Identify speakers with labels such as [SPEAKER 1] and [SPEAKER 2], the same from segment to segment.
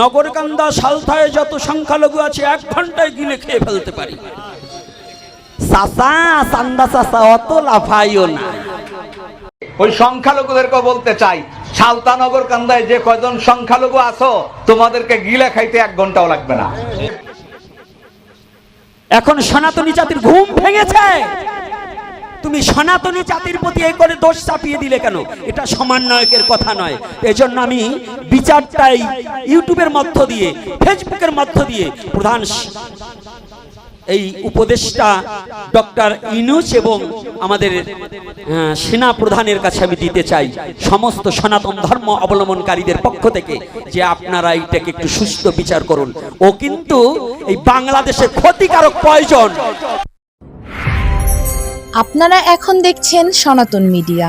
[SPEAKER 1] নগরকান্দা সালথায় যত সংখ্যালঘু আছে এক ঘন্টায় গিলে খেয়ে ফেলতে পারি।
[SPEAKER 2] চান্দা অত লাফাইও না।
[SPEAKER 3] ওই সংখ্যালঘুদেরকে বলতে চাই সালতানগর কান্দায় যে কয়জন সংখ্যালঘু আছো তোমাদেরকে গিলে খাইতে এক ঘন্টাও লাগবে না।
[SPEAKER 1] এখন সনাতনী জাতির ঘুম ভেঙেছে। তুমি সনাতনী জাতির প্রতি এই করে দোষ চাপিয়ে দিলে কেন? এটা সমন্বয়কের কথা নয়। এজন্য আমি বিচারটাই ইউটিউবের মধ্য দিয়ে, ফেসবুকের মধ্য দিয়ে প্রধান এই উপদেষ্টা ডক্টর ইনুস এবং আমাদের সেনা প্রধানের কাছে আমি দিতে চাই সমস্ত সনাতন ধর্ম অবলম্বনকারীদের পক্ষ থেকে যে আপনারা এইটাকে একটু সুস্থ বিচার করুন। ও কিন্তু এই বাংলাদেশের ক্ষতিকারক প্রয়োজন।
[SPEAKER 4] আপনারা এখন দেখছেন সনাতন মিডিয়া।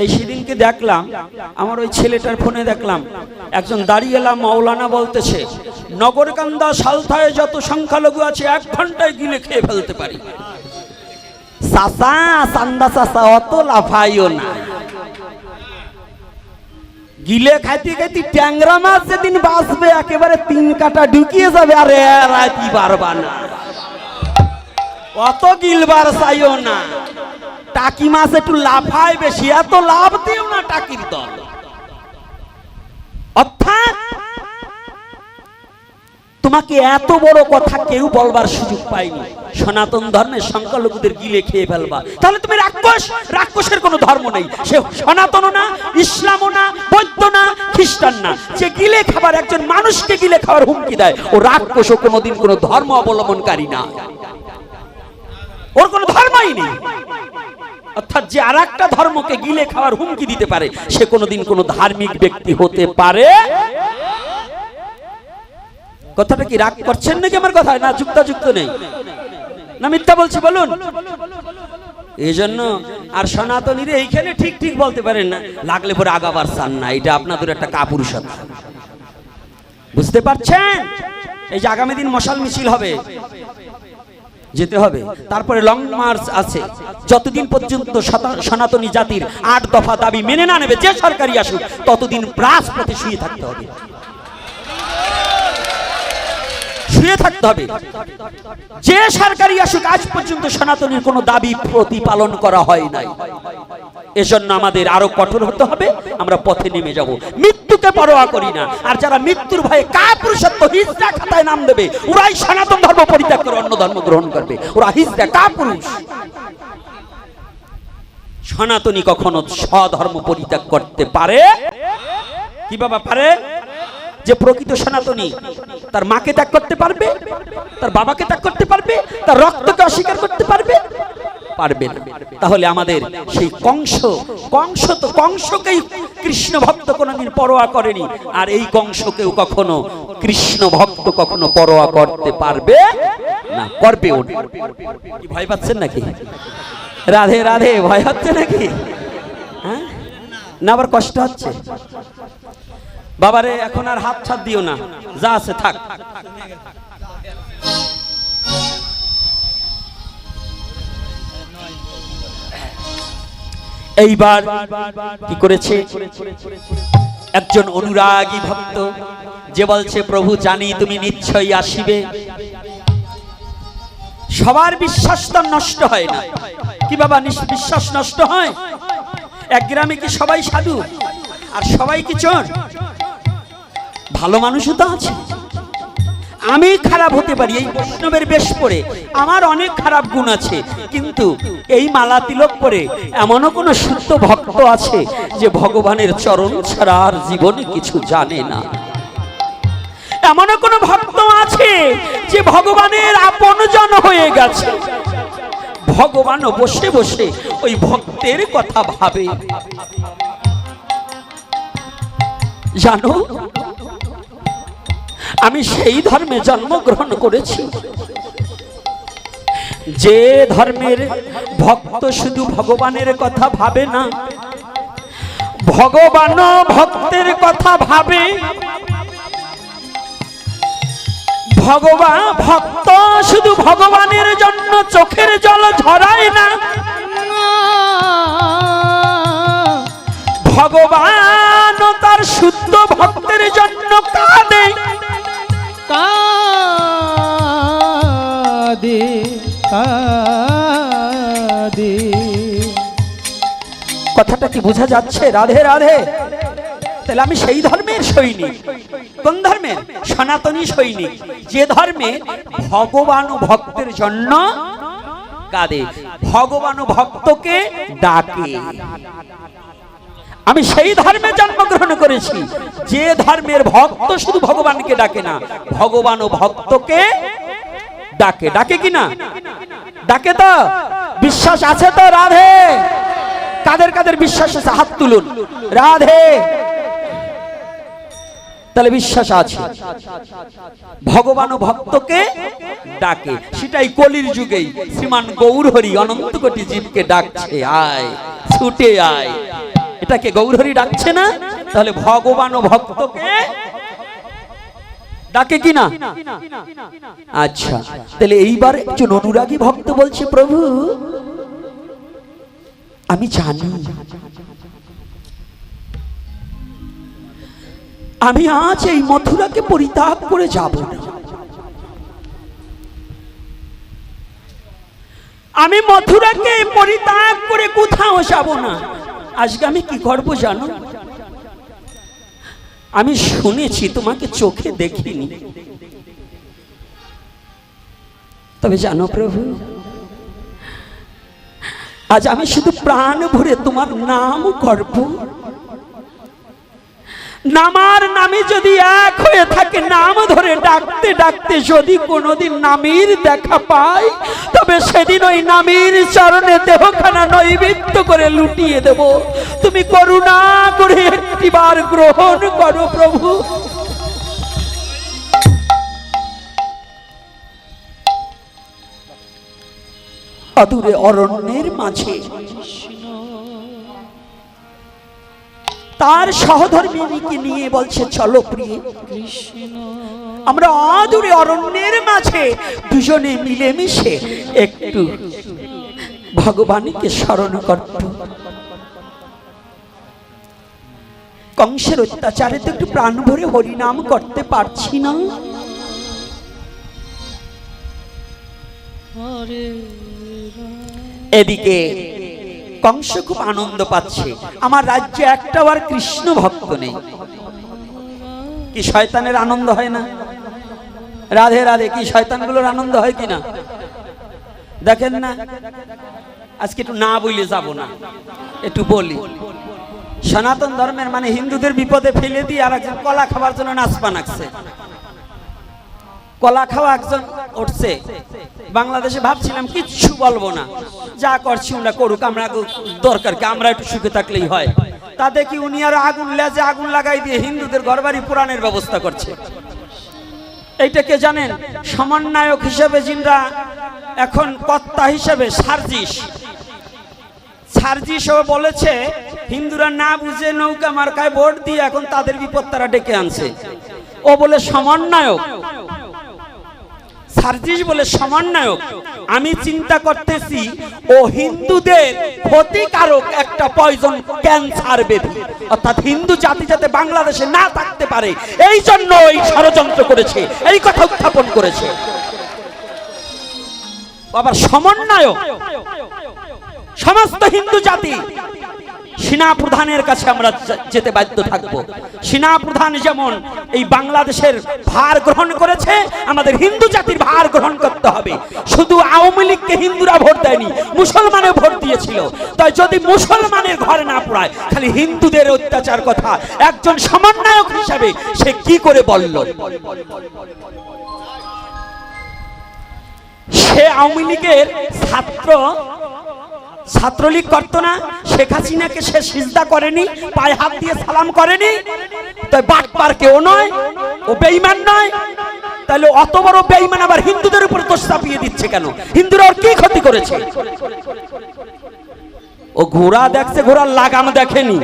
[SPEAKER 1] এই সেদিনকে দেখলাম আমার ওই ছেলেটার ফোনে দেখলাম একজন দাঁড়িয়েলা মৌলানা বলতেছে নগরকান্দা সালথায় যত সংখ্যালঘু আছে এক ঘন্টায় গিলে খেয়ে ফেলতে পারি।
[SPEAKER 2] চাচা চান্দা অত লাফাইও না।
[SPEAKER 1] গিলে খাইতে খাইতে
[SPEAKER 2] ট্যাংরা মাছ যেদিন বাঁচবে একেবারে তিন কাটা ঢুকিয়ে যাবে আর রাতি পারবা না।
[SPEAKER 1] অত গিলবার চাইও না।
[SPEAKER 2] টাকি মাছ একটু লাফায় বেশি, এত লাভ দিও না টাকির দল।
[SPEAKER 1] অর্থাৎ, তোমাকে এত বড় কথা কেউ বলবার সুযোগ পায়নি। সনাতন ধর্মের সংখ্যালঘুদের গিলে খেয়ে ফেলবা। তাহলে তুমি রাক্ষস, রাক্ষসের কোনো ধর্ম নেই। সে সনাতন না, ইসলামও না, বৌদ্ধ না, খ্রিস্টান না। যে গিলে খাবার, একজন মানুষকে গিলে খাওয়ার হুমকি দেয়। ও রাক্ষসও কোনোদিন কোনো ধর্ম অবলম্বনকারী না। ওর কোনো ধর্মই নেই। অর্থাৎ যে আর একটা ধর্মকে গিলে খাওয়ার হুমকি দিতে পারে, সে কোনোদিন কোনো ধার্মিক ব্যক্তি হতে পারে? কথাটা কি রাগ করছেন নাকি আমার কথায়? না, যুক্তাযুক্ত নেই। না, মিথ্যা বলছি, বলুন। এই জন্য আর সনাতনীরা এইখানে ঠিক ঠিক বলতে পারেন না। লাগলে পরে আগাবার চান না, এটা আপনাদের একটা কাপুরুষত্ব। বুঝতে পারছেন? এই যে আগামী দিন মশাল মিছিল হবে। যেতে হবে। তারপরে লং মার্চ আছে। যতদিন পর্যন্ত সনাতনী জাতির আট দফা দাবি মেনে না নেবে, যে সরকারি আসুক, ততদিন রাজপথে শুয়ে থাকতে হবে। শুয়ে থাকতে হবে। যে সরকারি আসুক, আজ পর্যন্ত সনাতনীর কোনো দাবি প্রতিপালন করা হয় নাই। এজন্য আমাদের আরও কঠোর হতে হবে, আমরা পথে নেমে যাব। মৃত্যুকে পরোয়া করি না। আর যারা মৃত্যুর ভয়ে কাপুরুষত্ব হিজড়া খাতায় নাম দেবে, ওরাই সনাতন ধর্ম পরিত্যাগ করে অন্য ধর্ম গ্রহণ করবে। ওরা হিজড়া কাপুরুষ। সনাতনী কখনো স্বধর্ম পরিত্যাগ করতে পারে? কি বাবা পারে? যে প্রকৃত সনাতনী, তার মাকে ত্যাগ করতে পারবে, তার বাবাকে ত্যাগ করতে পারবে, তার রক্তকে অস্বীকার করতে পারবে পারবে না। তাহলে আমাদের সেই কংস কংস তো কংসকেই কৃষ্ণ ভক্ত কোনোদিন পরোয়া করেনি, আর এই কংসকেও কখনো কৃষ্ণ ভক্ত কখনো পরোয়া করতে পারবে না, করবেও না। ভয় পাচ্ছেন নাকি? রাধে রাধে, ভয় হচ্ছে নাকি? হ্যাঁ? না, আবার কষ্ট হচ্ছে? বাবারে, এখন আর হাত ছাদ দিও না। যা আছে থাক। এইবার কি করেছে? একজন অনুরাগী ভক্ত যে বলছে, প্রভু, জানি তুমি নিশ্চয়ই আসিবে। সবার বিশ্বাস তো নষ্ট হয় না। কি বাবা বিশ্বাস নষ্ট হয়? এক গ্রামে কি সবাই সাধু? আর সবাই কি চোর? ভালো মানুষও তো আছে। আমি খারাপ হতে পারি, এই বৈষ্ণবের বেশ পরে আমার অনেক খারাপ গুণ আছে, কিন্তু এই মালা তিলক পরে এমনও কোনো শুদ্ধ ভক্ত আছে যে ভগবানের চরণ ছাড়া আর জীবনে কিছু জানে না। এমনও কোনো ভক্ত আছে যে ভগবানের আপনজন হয়ে গেছে। ভগবানও বসে বসে ওই ভক্তের কথা ভাবে। জানো আমি সেই ধর্মে জন্মগ্রহণ করেছি। যে ধর্মের ভক্ত শুধু ভগবানের কথা ভাবে না ভগবান ভক্তের কথা ভাবে। ভগবান ভক্ত শুধু ভগবানের জন্য চোখের জল ঝরায় না। ভগবান তার শুদ্ধ ভক্তের জন্য কাঁদে।
[SPEAKER 5] কাদি কাদি।
[SPEAKER 1] কথাটা কি বোঝা যাচ্ছে? রাধে রাধে। তাহলে আমি সেই ধর্মের সৈনিক। কোন ধর্মের? সনাতনী সৈনিক। যে ধর্মে ভগবান ভক্তের জন্য কাদে। ভগবান ভক্তকে ডাকে। আমি সেই ধর্মে জন্মগ্রহণ করেছি। যে ধর্মের ভক্ত শুধু ভগবানকে ডাকে না, ভগবান ও ভক্তকে ডাকে। ডাকে কি না? ডাকে তো। বিশ্বাস আছে তো, রাধে। কাদের কাদের বিশ্বাস আছে? হাত তুলুন। রাধে। তাহলে বিশ্বাস আছে। ভগবান ও ভক্তকে ডাকে। সেটাই কলির যুগেই শ্রীমান গৌর হরি অনন্ত কোটি জীবকে ডাকছে। আয়, ছুটে আয়। এটাকে গৌর হরি ডাকছে না? তাহলে ভগবান ও ভক্তকে ডাকে কি না? আচ্ছা তাহলে এইবার একজন অনুরাগী ভক্ত বলছে, প্রভু, আমি জানি। আমি আজ এই মথুরাকে পরিত্যাগ করে যাব আমি মথুরাকে পরিত্যাগ করে কোথাও যাব না। আজকে আমি কি করব জানো? আমি শুনেছি, তোমাকে চোখে দেখিনি। তবে জানো প্রভু, আজ আমি শুধু প্রাণ ভরে তোমার নাম করব। নামার নামে যদি এক হয়ে থাকে, নাম ধরে ডাকতে ডাকতে যদি কোনোদিন নামের দেখা পাই, তবে সেদিন ওই নামের চরণে দেহখানা নৈবেদ্য করে লুটিয়ে দেব। তুমি করুণা করে একটিবার গ্রহণ করো প্রভু। অদূরে অরণ্যের মাঝে তার সহধর্মিনীকে নিয়ে বলছে চলো প্রিয় আমরা অদূরে অরণ্যের মাঝে দুজনে মিলেমিশে একটু ভগবানকে স্মরণ করত কংসের অত্যাচারে তো একটু প্রাণ ভরে হরিনাম করতে পারছি না। এদিকে কংস খুব আনন্দ পাচ্ছে। আমার রাজ্যে একটাও আর কৃষ্ণ ভক্ত নেই। কি শয়তানের আনন্দ হয় না? রাধে রাধে, কি শয়তানগুলোর আনন্দ হয় কি না? দেখেন না? আজকে একটু না বলে যাব না। একটু বলি। সনাতন ধর্মের মানে হিন্দুদের বিপদে ফেলে দিয়ে আর একজন কলা খাবার জন্য নাচপা নাকছে কলা খাওয়া একজন উঠছে। বাংলাদেশে ভাবছিলাম, কিচ্ছু বলব না। যা করছি আমরা করুক, আমরা দরকার কি, আমরা একটু সুখে থাকলেই হয়। তা দেখি উনি আর আগুন লেজে আগুন লাগাই দিয়ে হিন্দুদের ঘরবাড়ি পুরাণের ব্যবস্থা করছে। এইটা কে জানেন? সমন্বয়ক হিসেবে যিনরা এখন কর্তা হিসেবে, সার্জিস। সার্জিসও বলেছে, হিন্দুরা না বুঝে নৌকা মার্কায় ভোট দিয়ে এখন তাদের বিপদ তারা ডেকে আনছে। ও বলে, সমন্বয়ক সার্জিস বলে সমন্বয়ক। আমি চিন্তা করতেছি, ও হিন্দুদের ক্ষতিকারক একটা পয়জন ক্যান্সার বেবি অর্থাৎ হিন্দু জাতি যাতে বাংলাদেশে না থাকতে পারে, এই জন্য এই ষড়যন্ত্র করেছে, এই কথা উত্থাপন করেছে। আবার সমন্বয়ক। সমস্ত হিন্দু জাতি সেনা প্রধানের কাছে আমরা যেতে বাধ্য থাকব। সেনা প্রধান যেমন এই বাংলাদেশের ভার গ্রহণ করেছে, আমাদের হিন্দু জাতির ভার গ্রহণ করতে হবে। শুধু আওয়ামী লীগকে হিন্দুরা ভোট দেয়নি মুসলমানে ভোট দিয়েছিল। তাই যদি মুসলমানের ঘরে না পড়ায়, খালি হিন্দুদের অত্যাচার কথা, একজন সমন্বয়ক হিসাবে সে কি করে বলল? সে আওয়ামী লীগের ছাত্র ছাত্রলীগ করতো না, শেখ হাসিনাকে সে সিজদা করেনি, পায়ে হাত দিয়ে সালাম করেনি। তাই বাটপার কেউ নয়, ও বেঈমান নয়। তাহলে অত বড় বেঈমান আবার হিন্দুদের উপর দোষ চাপিয়ে দিচ্ছে কেন? হিন্দুরা ওর কি ক্ষতি করেছে? ও ঘোড়া দেখছে, ঘোড়ার লাগাম দেখেনি।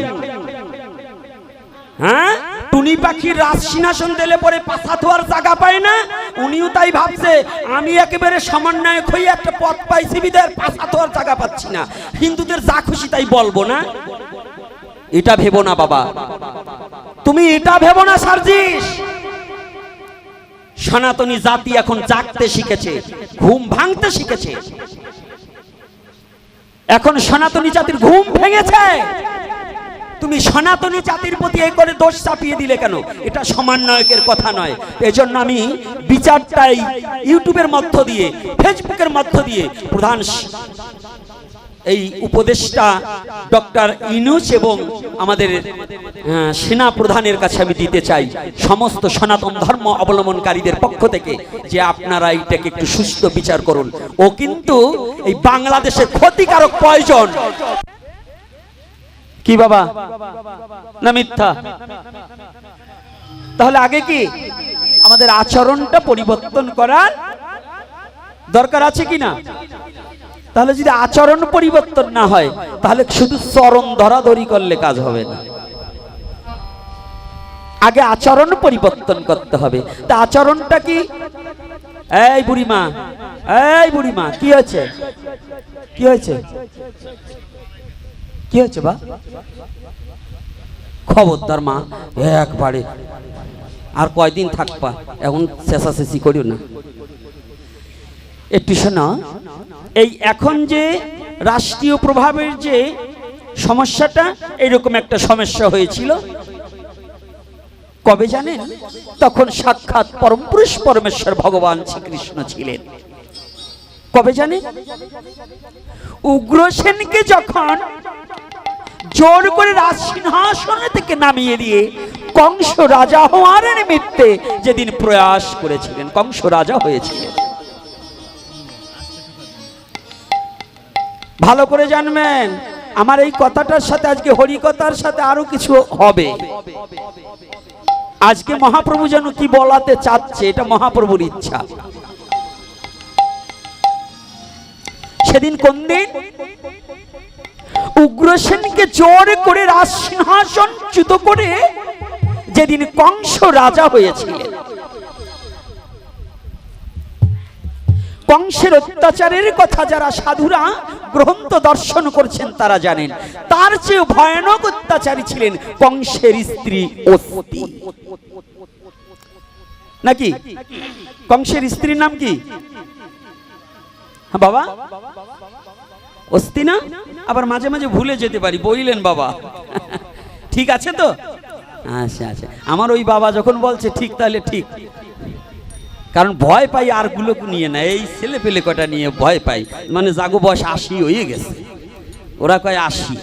[SPEAKER 1] হ্যাঁ? টুনি পাখির রাজ সিংহাসন দিলে পরে পাছা ধোয়ার জায়গা পায় না? উনিও তাই ভাবছে, আমি একেবারে সমন্বয়ক হয়ে একটা পথ পাইছি বিদের পাছা ধোয়ার জায়গা পাচ্ছি না। হিন্দুদের যা খুশি তাই বলব না? এটা ভেবো না বাবা। তুমি এটা ভেবো না, সার্জিস? সনাতনী জাতি এখন জাগতে শিখেছে, ঘুম ভাঙতে শিখেছে। এখন সনাতনী জাতির ঘুম ভেঙেছে। তুমি সনাতনী জাতির প্রতি এই করে দোষ চাপিয়ে দিলে কেন? এটা সমন্বয়কের কথা নয়। এজন্য আমি বিচারটাই ইউটিউবের মধ্য দিয়ে, ফেসবুকের মধ্য দিয়ে প্রধান এই উপদেশটা ডক্টর ইনুস এবং আমাদের সেনা প্রধানের কাছে আমি দিতে চাই সমস্ত সনাতন ধর্ম অবলম্বনকারীদের পক্ষ থেকে যে আপনারা এইটাকে একটু সুস্থ বিচার করুন। ও কিন্তু এই বাংলাদেশের ক্ষতিকারক প্রয়োজন। কি বাবা? না মিথ্যা। তাহলে আগে কি? আমাদের আচরণটা পরিবর্তন করার দরকার আছে কি না? তাহলে যদি আচরণ পরিবর্তন না হয়, তাহলে শুধু চরণ ধরাধরি করলে কাজ হবে না। আগে আচরণ পরিবর্তন করতে হবে। তা আচরণটা কি? এই বুড়িমা এই বুড়িমা, কি হয়েছে? কি হয়েছে? কি হয়েছে বা? খবরদার মা, একবারে। আর কয়দিন থাকবা? এখন চেঁচাচেঁচি করিও না। একটু শোনা, এই এখন যে রাষ্ট্রীয় প্রভাবের যে সমস্যাটা, এরকম একটা সমস্যা হয়েছিল। কবে জানেন? তখন সাক্ষাৎ পরম পুরুষ পরমেশ্বর ভগবান শ্রীকৃষ্ণ ছিলেন। কবে জানেন উগ্রসেনকে যখন জোর করে রাজ সিংহাসন থেকে নামিয়ে দিয়ে কংস রাজা হওয়ার নিমিত্তে যেদিন প্রয়াস করেছিলেন, কংস রাজা হয়েছিলেন। ভালো করে জানবেন, আমার এই কথাটার সাথে, আজকে হরিকথার সাথে আরও কিছু হবে। আজকে মহাপ্রভু যেন কি বলাতে চাচ্ছে, এটা মহাপ্রভুর ইচ্ছা। সেদিন কোন দিন? উগ্রসেনকে জোর করে রাজ সিংহাসন চ্যুত করে যেদিন কংস রাজা হয়েছিলেন। কংসের অত্যাচারের কথা যারা সাধুরা গ্রন্থ দর্শন করছেন তারা জানেন, তার চেয়ে ভয়ানক অত্যাচারী ছিলেন কংসের স্ত্রী অস্তি নাকি? কংসের স্ত্রীর নাম কি? বাবা? অস্তি না আবার মাঝে মাঝে ভুলে যেতে পারি, বইলেন বাবা। ঠিক আছে তো? আচ্ছা আচ্ছা। আমার ওই বাবা যখন বলছে, ঠিক তাহলে ঠিক। কারণ ভয় পাই আর গুলোকে নিয়ে না, এই ছেলে পেলে কটা নিয়ে ভয় পাই। মানে জাগো বয়স আশি হয়ে গেছে। ওরা কয় আশি।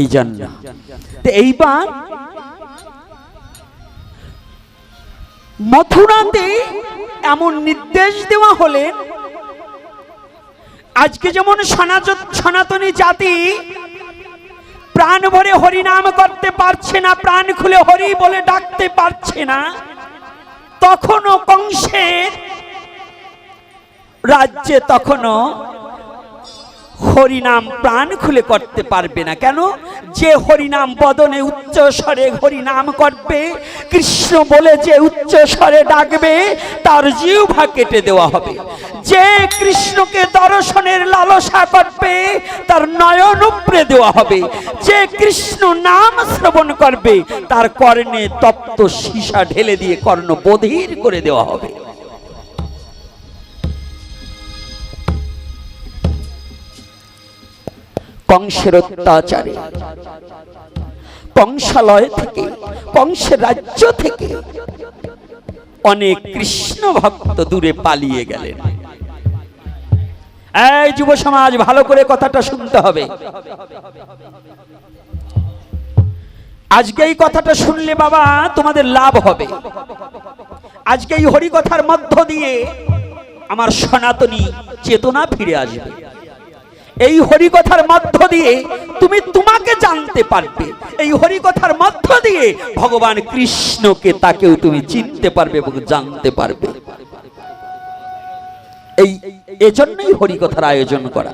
[SPEAKER 1] এই জন্য। তো এইবার মথুরাতে এমন নির্দেশ দেওয়া হলেন আজকে যেমন সনাতন, সনাতনী জাতি প্রাণ ভরে হরিনাম করতে পারছে না, প্রাণ খুলে হরি বলে ডাকতে পারছে না, তখনও কংসের রাজ্যে তখনও হরিনাম প্রাণ খুলে করতে পারবে না। কেন? যে হরিনাম বদনে উচ্চ স্বরে হরিনাম করবে, কৃষ্ণ বলে যে উচ্চ স্বরে ডাকবে, তার জিহ্বা কেটে দেওয়া হবে। যে কৃষ্ণকে দর্শনের লালসা করবে, তার নয়ন উপড়ে দেওয়া হবে। যে কৃষ্ণ নাম শ্রবণ করবে, তার কর্ণে তপ্ত সীসা ঢেলে দিয়ে কর্ণ বধির করে দেওয়া হবে। কংসের অত্যাচারে কংসালয় থেকে কংসের রাজ্য থেকে অনেক কৃষ্ণ ভক্ত দূরে পালিয়ে গেলেন। এই যুব সমাজ, ভালো করে কথাটা শুনতে হবে। আজকে এই কথাটা শুনলে বাবা, তোমাদের লাভ হবে। আজকে এই হরিকথার মধ্য দিয়ে আমার সনাতনী চেতনা ফিরে আসবে। এই হরিকথার মধ্য দিয়ে তুমি তোমাকে জানতে পারবে। এই হরিকথার মধ্য দিয়ে ভগবান কৃষ্ণকে তাকেও তুমি চিনতে পারবে এবং জানতে পারবে। এই, এজন্যই হরিকথার আয়োজন করা।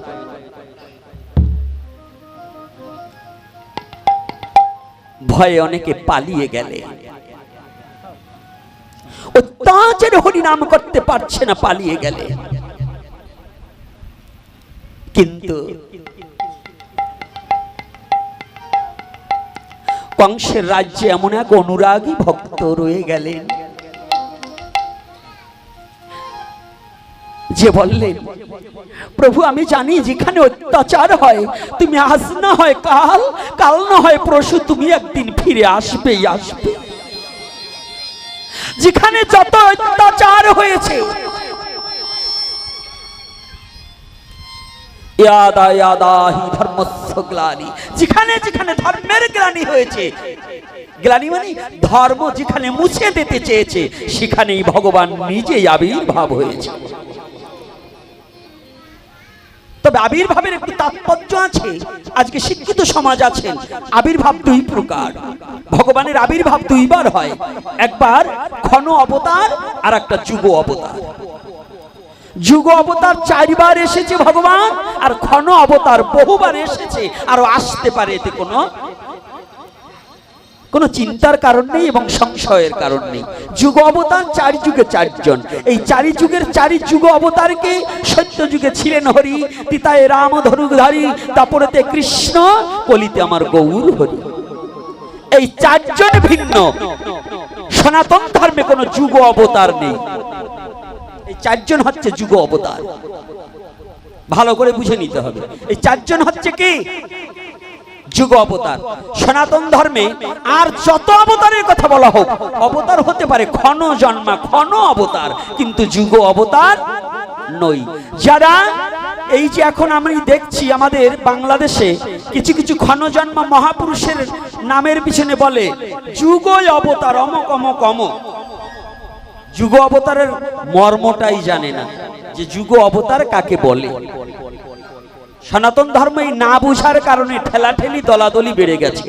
[SPEAKER 1] ভয়ে অনেকে পালিয়ে গেলে। ও অত্যাচার হরিনাম করতে পারছে না পালিয়ে গেলে। কিন্তু কংসের রাজ্যে এমন এক অনুরাগী ভক্ত রয়ে গেলেন যে বললেন, প্রভু, আমি জানি যেখানে অত্যাচার হয়, তুমি আজ না হয় কাল কাল না হয় পরশু তুমি একদিন ফিরে আসবেই আসবে যেখানে যত অত্যাচার হয়েছে যেখানে যেখানে ধর্মের গ্লানি হয়েছে। গ্লানি মানে ধর্ম যেখানে মুছে দিতে চেয়েছে, সেখানেই ভগবান নিজেই আবির্ভাব হয়েছে। তবে আবির্ভাবের একটি তাৎপর্য আছে। আজকে শিক্ষিত সমাজ আছেন, আবির্ভাব দুই প্রকার। ভগবানের আবির্ভাব দুইবার হয়। একবার ক্ষণ অবতার আর একটা যুগ অবতার। যুগ অবতার চারবার এসেছে ভগবান, আর ক্ষণ অবতার বহুবার এসেছে, আরও আসতে পারে এতে কোনো কোনো চিন্তার কারণ নেই এবং সংশয়ের কারণ নেই। যুগ অবতার চারি যুগে চারজন। এই চারি যুগের চারি যুগ অবতারকে সত্য যুগে ছিলেন হরি, তিতায় রাম ধনুধারী তারপরেতে কৃষ্ণ, কলিতে আমার গৌর হরি। এই চারজন ভিন্ন। সনাতন ধর্মে কোনো যুগ অবতার নেই। চারজন হচ্ছে যুগ অবতার। ভালো করে বুঝে নিতে হবে। এই চারজন হচ্ছে কি? যুগ অবতার। সনাতন ধর্মে আর যত অবতারের কথা বলা হোক, অবতার হতে পারে ক্ষণ জন্মা, ক্ষণ অবতার, কিন্তু যুগ অবতার নই যারা এই যে এখন আমি দেখছি আমাদের বাংলাদেশে কিছু কিছু ক্ষণ জন্মা মহাপুরুষের নামের পিছনে বলে যুগ অবতার, অমক অমক অমক। যুগ অবতারের মর্মটাই জানে না যে যুগ অবতার কাকে বলে। সনাতন ধর্ম এই না বুঝার কারণে ঠেলাঠেলি দলাদলি বেড়ে গেছে।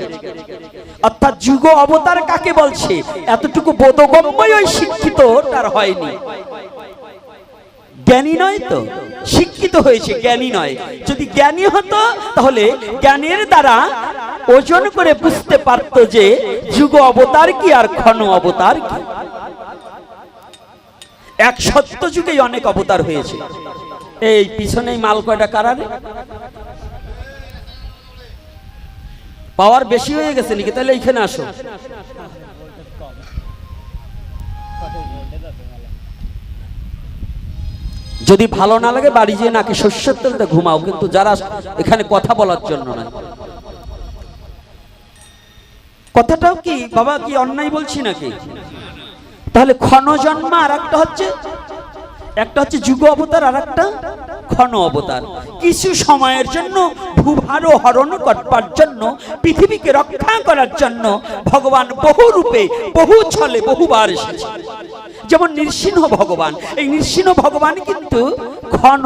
[SPEAKER 1] অর্থাৎ যুগ অবতার কাকে বলছে? এতটুকু বোধগম্যই ওই শিক্ষিত তার হয়নি। জ্ঞানী নয় তো? শিক্ষিত হয়েছে, জ্ঞানী নয়। যদি জ্ঞানী হতো, তাহলে জ্ঞানের দ্বারা ওজন করে বুঝতে পারতো যে যুগ অবতার কি আর ক্ষণ অবতার কি। এক সত্য যুগেই অনেক অবতার হয়েছে। এই পিছনেই মাল কয়টা কারারে পাওয়ার বেশি হয়ে গেছে নাকি? তাহলে এইখানে আসো। যদি ভালো না লাগে, বাড়ি যেয়ে নাকি শস্যের তেলতে ঘুমাও, কিন্তু যারা এখানে কথা বলার জন্য নয়। কথাটাও কি, বাবা, কি অন্যায় বলছি নাকি? তাহলে ক্ষণ জন্মা আর একটা হচ্ছে একটা হচ্ছে যুগ অবতার আর একটা ক্ষণ অবতার। কিছু সময়ের জন্য ভূভার হরণ করবার জন্য, পৃথিবীকে রক্ষা করার জন্য ভগবান বহু রূপে, বহু ছলে বহুবার এসেছে। যেমন নৃসিংহ ভগবান, এই নৃসিংহ ভগবান কিন্তু ক্ষণ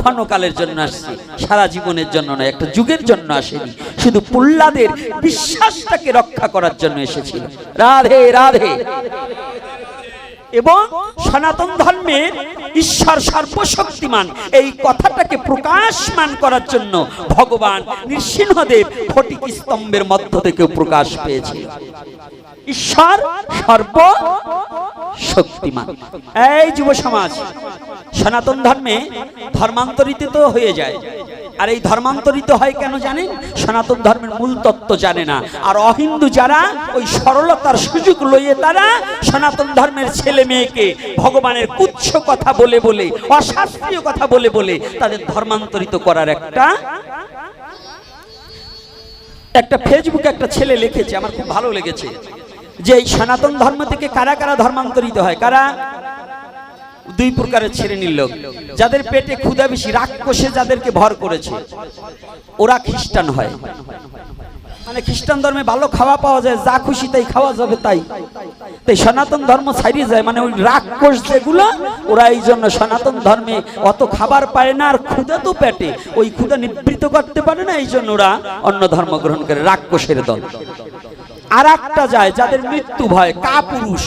[SPEAKER 1] ক্ষণকালের জন্য আসছে, সারা জীবনের জন্য নয়, একটা যুগের জন্য আসেনি। শুধু পুল্লাদের বিশ্বাসটাকে রক্ষা করার জন্য এসেছিল। রাধে রাধে। এবং সনাতন ধর্মের ঈশ্বর সর্বশক্তিমান। এই কথাটাকে প্রকাশমান করার জন্য ভগবান নৃসিংহদেব ফটিক স্তম্ভের মধ্য থেকেও প্রকাশ পেয়েছে। ঈশ্বর সর্ব শক্তিমান এই যুব সমাজ সনাতন ধর্মে ধর্মান্তরিত হয়ে যায়। আর এই ধর্মান্তরিত হয় কেন জানেন? সনাতন ধর্মের মূল তত্ত্ব জানে না। আর অহিন্দু যারা, ওই সরলতার সুযোগ লইয়ে তারা সনাতন ধর্মের ছেলে মেয়েকে ভগবানের কুচ্ছ কথা বলে বলে, অশাস্ত্রীয় কথা বলে বলে তাদের ধর্মান্তরিত করার একটা একটা ফেসবুকে একটা ছেলে লিখেছে, আমার খুব ভালো লেগেছে, যে এই সনাতন ধর্ম থেকে কারা কারা ধর্মান্তরিত হয়? কারা? দুই প্রকারের শ্রেণির লোক যাদের পেটে ক্ষুধা বেশি, রাক্ষসে যাদেরকে ভর করেছে, ওরা খ্রিস্টান হয়। মানে খ্রিস্টান ধর্মে ভালো খাওয়া পাওয়া যায়, যা খুশি তাই খাওয়া যাবে তাই। তাই সনাতন ধর্ম ছাড়িয়ে যায় মানে ওই রাক্ষস যেগুলো, ওরা এই জন্য সনাতন ধর্মে অত খাবার পায় না, আর ক্ষুধা তো পেটে। ওই ক্ষুধা নিবৃত করতে পারে না, এই জন্য ওরা অন্য ধর্ম গ্রহণ করে, রাক্ষসের দল। আর একটা যায়, যাদের মৃত্যু ভয় কা পুরুষ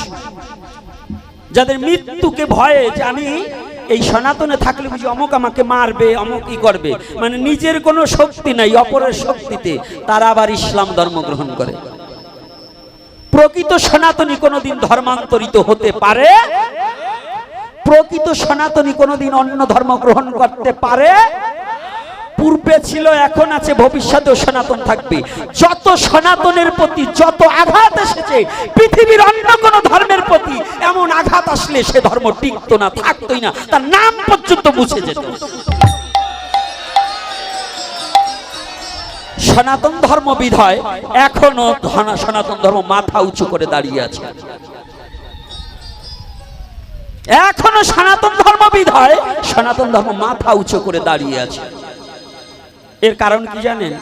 [SPEAKER 1] যাদের মৃত্যুকে ভয়ে যে আমি এই সনাতনে থাকলে বুঝি অমুক আমাকে মারবে, অমুক ই করবে। মানে নিজের কোনো শক্তি নাই, অপরের শক্তিতে। তারা আবার ইসলাম ধর্ম গ্রহণ করে। প্রকৃত সনাতনী কোনোদিন ধর্মান্তরিত হতে পারে? প্রকৃত সনাতনী কোনোদিন অন্য ধর্ম গ্রহণ করতে পারে? পূর্বে ছিল, এখন আছে, ভবিষ্যতেও সনাতন থাকবে। যত সনাতনের প্রতি যত আঘাত এসেছে, পৃথিবীর অন্য কোন ধর্মের প্রতি এমন আঘাত আসলে সে ধর্ম টিকতো না, থাকতোই না। তার নাম পর্যন্ত মুছে যেত। সনাতন ধর্ম বিধায় এখনও সনাতন ধর্ম মাথা উঁচু করে দাঁড়িয়ে আছে। এখনও সনাতন ধর্ম বিধায় সনাতন ধর্ম মাথা উঁচু করে দাঁড়িয়ে আছে। এর কারণ কি জানেন?